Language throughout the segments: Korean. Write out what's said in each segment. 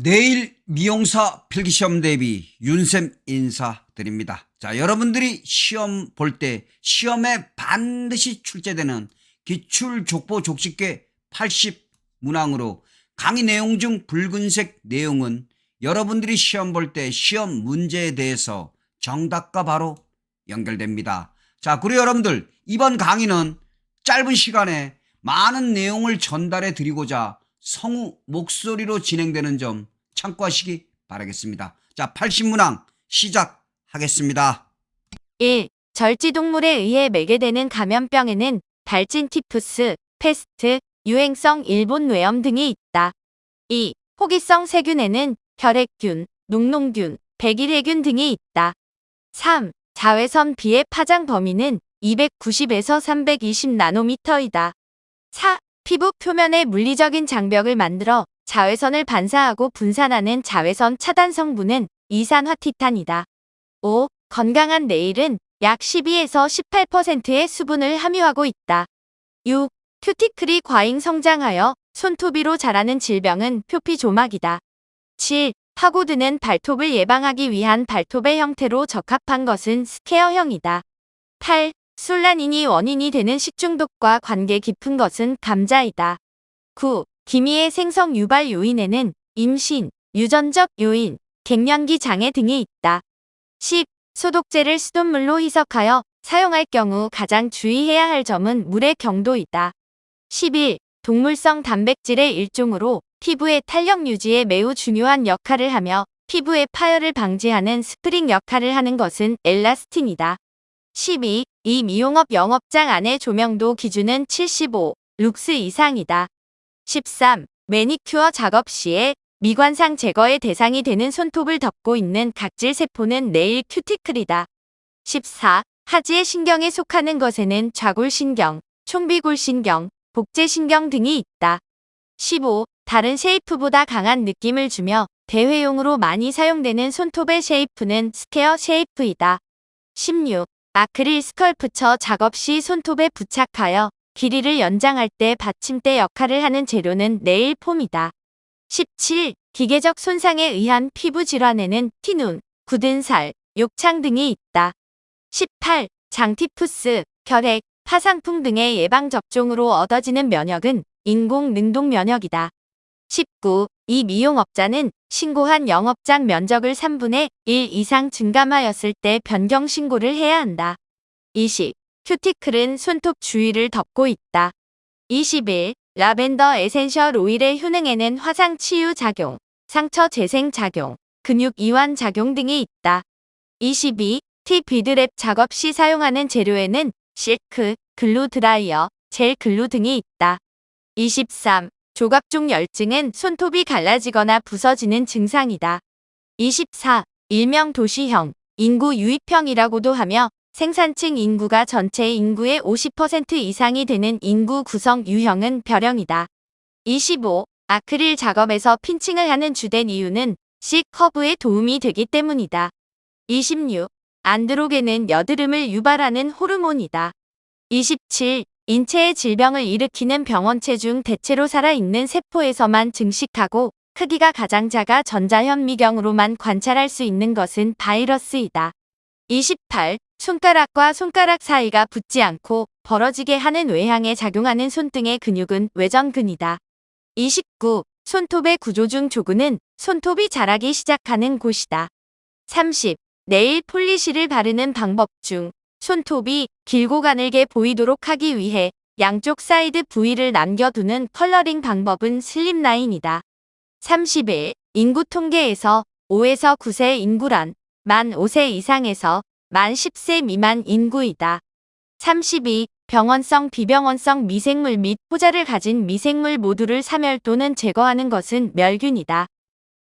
내일 미용사 필기시험 대비 윤쌤 인사드립니다. 자, 여러분들이 시험 볼 때 시험에 반드시 출제되는 기출 족보 족식계 80 문항으로 강의 내용 중 붉은색 내용은 여러분들이 시험 볼 때 시험 문제에 대해서 정답과 바로 연결됩니다. 자, 그리고 여러분들 이번 강의는 짧은 시간에 많은 내용을 전달해 드리고자 성우 목소리로 진행되는 점 참고하시기 바라겠습니다. 자, 80문항 시작하겠습니다. 1. 절지동물에 의해 매개되는 감염병에는 발진 티푸스, 페스트, 유행성 일본 뇌염 등이 있다. 2. 호기성 세균에는 혈액균, 녹농균, 백일해균 등이 있다. 3. 자외선 비의 파장 범위는 290에서 320 나노미터이다. 4. 피부 표면에 물리적인 장벽을 만들어 자외선을 반사하고 분산하는 자외선 차단 성분은 이산화티탄이다. 5. 건강한 내일은 약 12에서 18%의 수분을 함유하고 있다. 6. 큐티클이 과잉 성장하여 손톱이로 자라는 질병은 표피조막이다. 7. 파고드는 발톱을 예방하기 위한 발톱의 형태로 적합한 것은 스퀘어형이다. 8. 술라닌이 원인이 되는 식중독과 관계 깊은 것은 감자이다. 9. 기미의 생성 유발 요인에는 임신, 유전적 요인, 갱년기 장애 등이 있다. 10. 소독제를 수돗물로 희석하여 사용할 경우 가장 주의해야 할 점은 물의 경도이다. 11. 동물성 단백질의 일종으로 피부의 탄력 유지에 매우 중요한 역할을 하며 피부의 파열을 방지하는 스프링 역할을 하는 것은 엘라스틴이다. 12. 이 미용업 영업장 안의 조명도 기준은 75 룩스 이상이다. 13. 매니큐어 작업 시에 미관상 제거의 대상이 되는 손톱을 덮고 있는 각질 세포는 네일 큐티클이다. 14. 하지의 신경에 속하는 것에는 좌골신경, 총비골신경, 복제신경 등이 있다. 15. 다른 쉐이프보다 강한 느낌을 주며 대회용으로 많이 사용되는 손톱의 쉐이프는 스퀘어 쉐이프이다. 16. 아크릴 스컬프처 작업 시 손톱에 부착하여 길이를 연장할 때 받침대 역할을 하는 재료는 네일 폼이다. 17. 기계적 손상에 의한 피부 질환에는 티눈, 굳은 살, 욕창 등이 있다. 18. 장티푸스, 결핵, 파상풍 등의 예방접종으로 얻어지는 면역은 인공 능동 면역이다. 19. 이 미용업자는 신고한 영업장 면적을 3분의 1 이상 증감하였을 때 변경 신고를 해야 한다. 20. 큐티클은 손톱 주위를 덮고 있다. 21. 라벤더 에센셜 오일의 효능에는 화상 치유 작용, 상처 재생 작용, 근육 이완 작용 등이 있다. 22. 티 비드랩 작업 시 사용하는 재료에는 실크, 글루 드라이어, 젤 글루 등이 있다. 23. 조각종 열증은 손톱이 갈라지거나 부서지는 증상이다. 24. 일명 도시형, 인구 유입형이라고도 하며 생산층 인구가 전체 인구의 50% 이상이 되는 인구 구성 유형은 벼령이다. 25. 아크릴 작업에서 핀칭을 하는 주된 이유는 C 커브에 도움이 되기 때문이다. 26. 안드로겐은 여드름을 유발하는 호르몬이다. 27. 인체의 질병을 일으키는 병원체 중 대체로 살아있는 세포에서만 증식하고 크기가 가장 작아 전자현미경으로만 관찰할 수 있는 것은 바이러스이다. 28. 손가락과 손가락 사이가 붙지 않고 벌어지게 하는 외향에 작용하는 손등의 근육은 외전근이다. 29. 손톱의 구조 중 조근은 손톱이 자라기 시작하는 곳이다. 30. 네일 폴리시를 바르는 방법 중 손톱이 길고 가늘게 보이도록 하기 위해 양쪽 사이드 부위를 남겨두는 컬러링 방법은 슬립라인이다. 31. 인구 통계에서 5에서 9세 인구란 만 5세 이상에서 만 10세 미만 인구이다. 32. 병원성 비병원성 미생물 및 호자를 가진 미생물 모두를 사멸 또는 제거하는 것은 멸균이다.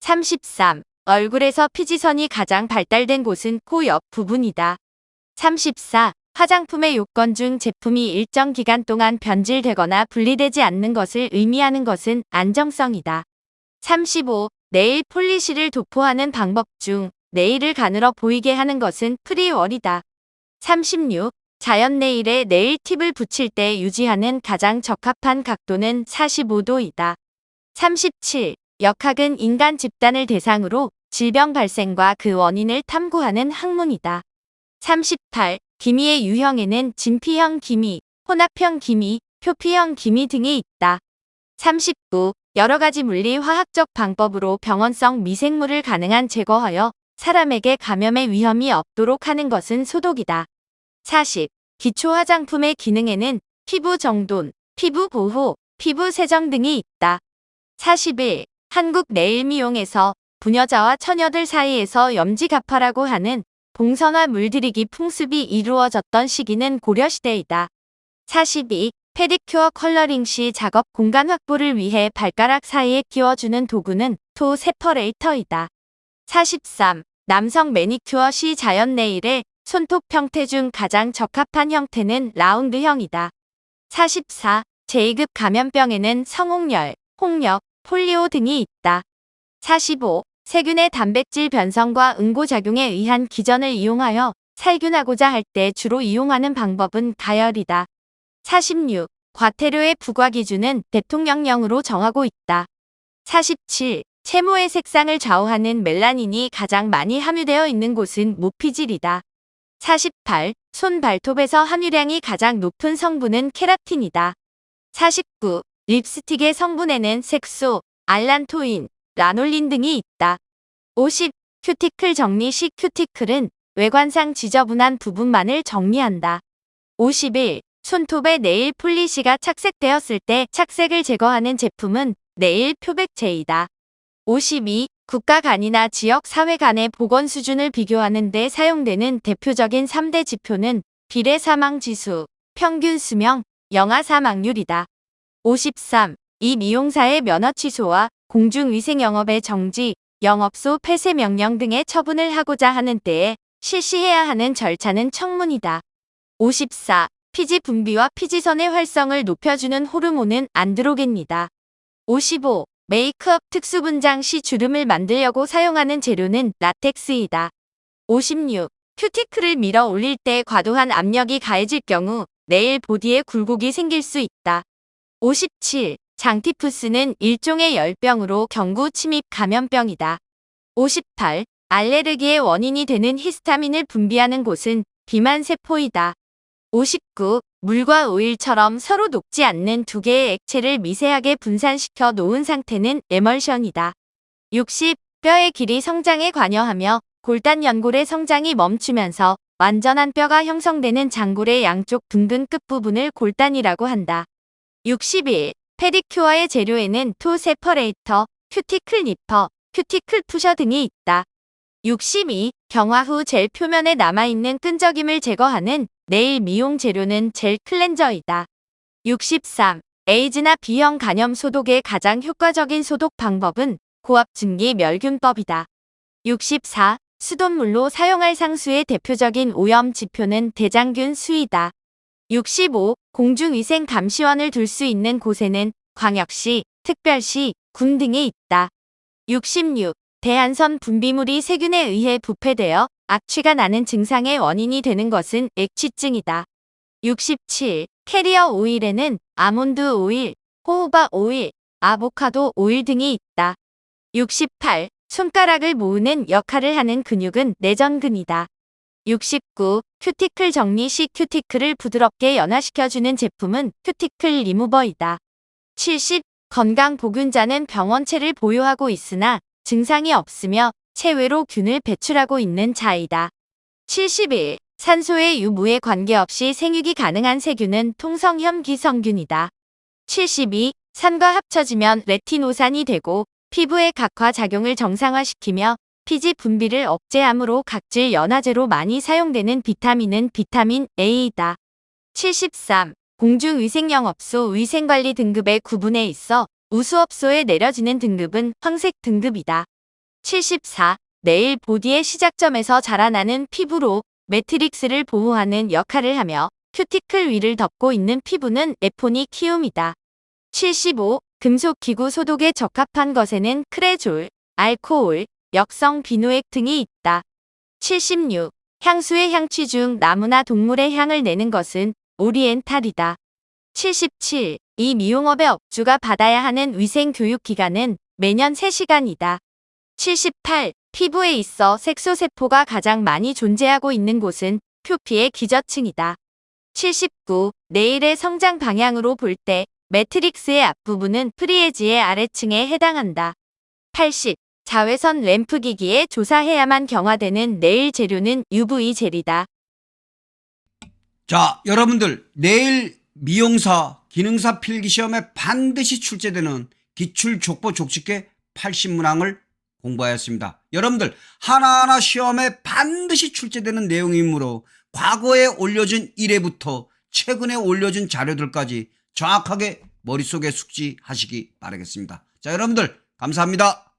33. 얼굴에서 피지선이 가장 발달된 곳은 코 옆 부분이다. 34. 화장품의 요건 중 제품이 일정 기간 동안 변질되거나 분리되지 않는 것을 의미하는 것은 안정성이다. 35. 네일 폴리시를 도포하는 방법 중 네일을 가늘어 보이게 하는 것은 프리월이다. 36. 자연 네일에 네일 팁을 붙일 때 유지하는 가장 적합한 각도는 45도이다. 37. 역학은 인간 집단을 대상으로 질병 발생과 그 원인을 탐구하는 학문이다. 38. 기미의 유형에는 진피형 기미, 혼합형 기미, 표피형 기미 등이 있다. 39. 여러 가지 물리 화학적 방법으로 병원성 미생물을 가능한 제거하여 사람에게 감염의 위험이 없도록 하는 것은 소독이다. 40. 기초 화장품의 기능에는 피부 정돈, 피부 보호, 피부 세정 등이 있다. 41. 한국 내일 미용에서 부녀자와 처녀들 사이에서 염지가파라고 하는 봉선화 물들이기 풍습이 이루어졌던 시기는 고려시대이다. 42. 페디큐어 컬러링 시 작업 공간 확보를 위해 발가락 사이에 끼워주는 도구는 토 세퍼레이터이다. 43. 남성 매니큐어 시 자연 네일의 손톱 형태 중 가장 적합한 형태는 라운드형이다. 44. 제2급 감염병에는 성홍열, 홍역, 폴리오 등이 있다. 45. 세균의 단백질 변성과 응고작용에 의한 기전을 이용하여 살균하고자 할 때 주로 이용하는 방법은 가열이다. 46. 과태료의 부과 기준은 대통령령으로 정하고 있다. 47. 채모의 색상을 좌우하는 멜라닌이 가장 많이 함유되어 있는 곳은 모피질이다. 48. 손 발톱에서 함유량이 가장 높은 성분은 케라틴이다. 49. 립스틱의 성분에는 색소, 알란토인, 라놀린 등이 있다. 50. 큐티클 정리 시 큐티클은 외관상 지저분한 부분만을 정리한다. 51. 손톱에 네일 폴리시가 착색되었을 때 착색을 제거하는 제품은 네일 표백제이다. 52. 국가 간이나 지역 사회 간의 보건 수준을 비교하는 데 사용되는 대표적인 3대 지표는 비례 사망 지수, 평균 수명, 영아 사망률이다. 53. 이 미용사의 면허 취소와 공중위생 영업의 정지, 영업소 폐쇄 명령 등의 처분을 하고자 하는 때에 실시해야 하는 절차는 청문이다. 54. 피지 분비와 피지선의 활성을 높여주는 호르몬은 안드로겐이다. 55. 메이크업 특수 분장 시 주름을 만들려고 사용하는 재료는 라텍스이다. 56. 큐티클을 밀어 올릴 때 과도한 압력이 가해질 경우 네일 보디에 굴곡이 생길 수 있다. 57. 장티푸스는 일종의 열병으로 경구 침입 감염병이다. 58. 알레르기의 원인이 되는 히스타민을 분비하는 곳은 비만 세포이다. 59. 물과 오일처럼 서로 녹지 않는 두 개의 액체를 미세하게 분산시켜 놓은 상태는 에멀션이다. 60. 뼈의 길이 성장에 관여하며 골단 연골의 성장이 멈추면서 완전한 뼈가 형성되는 장골의 양쪽 둥근 끝부분을 골단이라고 한다. 61. 페디큐어의 재료에는 토 세퍼레이터, 큐티클 니퍼, 큐티클 푸셔 등이 있다. 62. 경화 후 젤 표면에 남아있는 끈적임을 제거하는 네일 미용 재료는 젤 클렌저이다. 63. 에이즈나 B형 간염 소독의 가장 효과적인 소독 방법은 고압 증기 멸균법이다. 64. 수돗물로 사용할 상수의 대표적인 오염 지표는 대장균 수이다. 65. 공중위생 감시원을 둘 수 있는 곳에는 광역시, 특별시, 군 등이 있다. 66. 대한선 분비물이 세균에 의해 부패되어 악취가 나는 증상의 원인이 되는 것은 액취증이다. 67. 캐리어 오일에는 아몬드 오일, 호호바 오일, 아보카도 오일 등이 있다. 68. 손가락을 모으는 역할을 하는 근육은 내전근이다. 69. 큐티클 정리 시 큐티클을 부드럽게 연화시켜주는 제품은 큐티클 리무버이다. 70. 건강 보균자는 병원체를 보유하고 있으나 증상이 없으며 체외로 균을 배출하고 있는 자이다. 71. 산소의 유무에 관계없이 생육이 가능한 세균은 통성염 기성균이다. 72. 산과 합쳐지면 레티노산이 되고 피부의 각화 작용을 정상화시키며 피지 분비를 억제하므로 각질 연화제로 많이 사용되는 비타민은 비타민 A이다. 73. 공중위생영업소 위생관리 등급의 구분에 있어 우수업소에 내려지는 등급은 황색 등급이다. 74. 네일 보디의 시작점에서 자라나는 피부로 매트릭스를 보호하는 역할을 하며 큐티클 위를 덮고 있는 피부는 에포니 키움이다. 75. 금속 기구 소독에 적합한 것에는 크레졸, 알코올, 역성 비누액 등이 있다. 76. 향수의 향취 중 나무나 동물의 향을 내는 것은 오리엔탈이다. 77. 이 미용업의 업주가 받아야 하는 위생 교육 기간은 매년 3시간이다. 78. 피부에 있어 색소세포가 가장 많이 존재하고 있는 곳은 표피의 기저층이다. 79. 내일의 성장 방향으로 볼 때 매트릭스의 앞부분은 프리에지의 아래층에 해당한다. 80. 자외선 램프 기기에 조사해야만 경화되는 내일 재료는 UV 젤이다. 자, 여러분들 내일 미용사 기능사 필기 시험에 반드시 출제되는 기출 족보 족식계 80문항을 공부하였습니다. 여러분들 하나하나 시험에 반드시 출제되는 내용이므로 과거에 올려준 1회부터 최근에 올려준 자료들까지 정확하게 머릿속에 숙지하시기 바라겠습니다. 자, 여러분들 감사합니다.